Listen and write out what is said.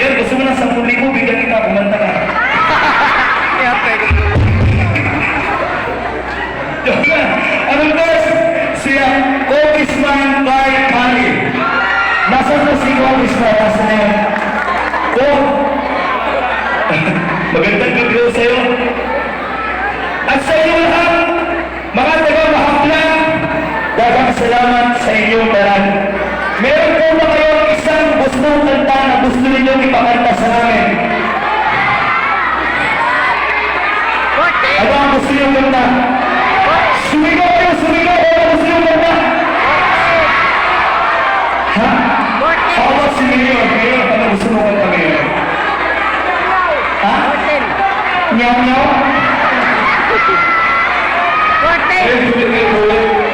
Yan, gusto mo ng 10,000, bigyan kita, kumanta ka. Anong best? Siya, Congressman Kai Kali. Nasaan na si Congressman? Nasaan na yan? Oh! Magandang gabi ho sa'yo. At sa inyo lahat, mga taga-mahaplan, dagang salamat sa inyong lahat gustong kanta na gusto ninyo ipakanta sa amin? Ano ang gusto niyong kanta? Sumigaw kayo, sumigaw! Ano ang gusto niyong kanta? Ha? How about si Mayor? Mayor, ano gusto mo kanta, Mayor? Ha? Nyaw-nyaw? Fortin! Fortin!